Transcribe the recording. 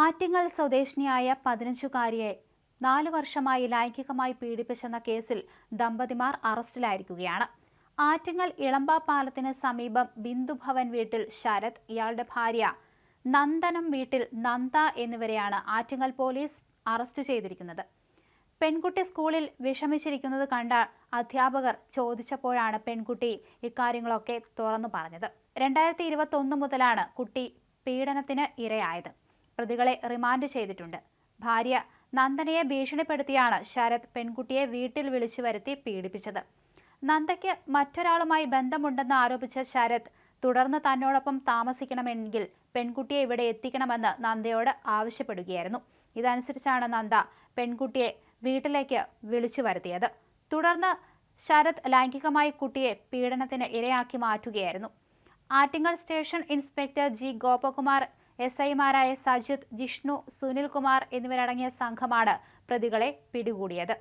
ആറ്റിങ്ങൽ സ്വദേശിനിയായ പതിനഞ്ചുകാരിയെ നാലു വർഷമായി ലൈംഗികമായി പീഡിപ്പിച്ചെന്ന കേസിൽ ദമ്പതിമാർ അറസ്റ്റിലായിരിക്കുകയാണ്. ആറ്റിങ്ങൽ ഇളമ്പ പാലത്തിന് സമീപം ബിന്ദുഭവൻ വീട്ടിൽ ശരത് ഇയാളുടെ ഭാര്യ നന്ദനം വീട്ടിൽ നന്ദ എന്നിവരെയാണ് ആറ്റിങ്ങൽ പോലീസ് അറസ്റ്റ് ചെയ്തിരിക്കുന്നത്. പെൺകുട്ടി സ്കൂളിൽ വിഷമിച്ചിരിക്കുന്നത് കണ്ട അധ്യാപകർ ചോദിച്ചപ്പോഴാണ് പെൺകുട്ടി ഇക്കാര്യങ്ങളൊക്കെ തുറന്നു പറഞ്ഞത്. രണ്ടായിരത്തി ഇരുപത്തി ഒന്ന് മുതലാണ് കുട്ടി പീഡനത്തിന് ഇരയായത്. പ്രതികളെ റിമാൻഡ് ചെയ്തിട്ടുണ്ട്. ഭാര്യ നന്ദനയെ ഭീഷണിപ്പെടുത്തിയാണ് ശരത് പെൺകുട്ടിയെ വീട്ടിൽ വിളിച്ചു വരുത്തി പീഡിപ്പിച്ചത്. നന്ദയ്ക്ക് മറ്റൊരാളുമായി ബന്ധമുണ്ടെന്ന് ആരോപിച്ച ശരത് തുടർന്ന് തന്നോടൊപ്പം താമസിക്കണമെങ്കിൽ പെൺകുട്ടിയെ ഇവിടെ എത്തിക്കണമെന്ന് നന്ദയോട് ആവശ്യപ്പെടുകയായിരുന്നു. ഇതനുസരിച്ചാണ് നന്ദ പെൺകുട്ടിയെ വീട്ടിലേക്ക് വിളിച്ചു വരുത്തിയത്. തുടർന്ന് ശരത് ലൈംഗികമായി കുട്ടിയെ പീഡനത്തിന് ഇരയാക്കി മാറ്റുകയായിരുന്നു. Attingal station inspector G Gopakumar S ഐമാരായ സജിത് ജിഷ്ണു സുനിൽകുമാർ എന്നിവരടങ്ങിയ സംഘമാണ് പ്രതികളെ പിടികൂടിയത്.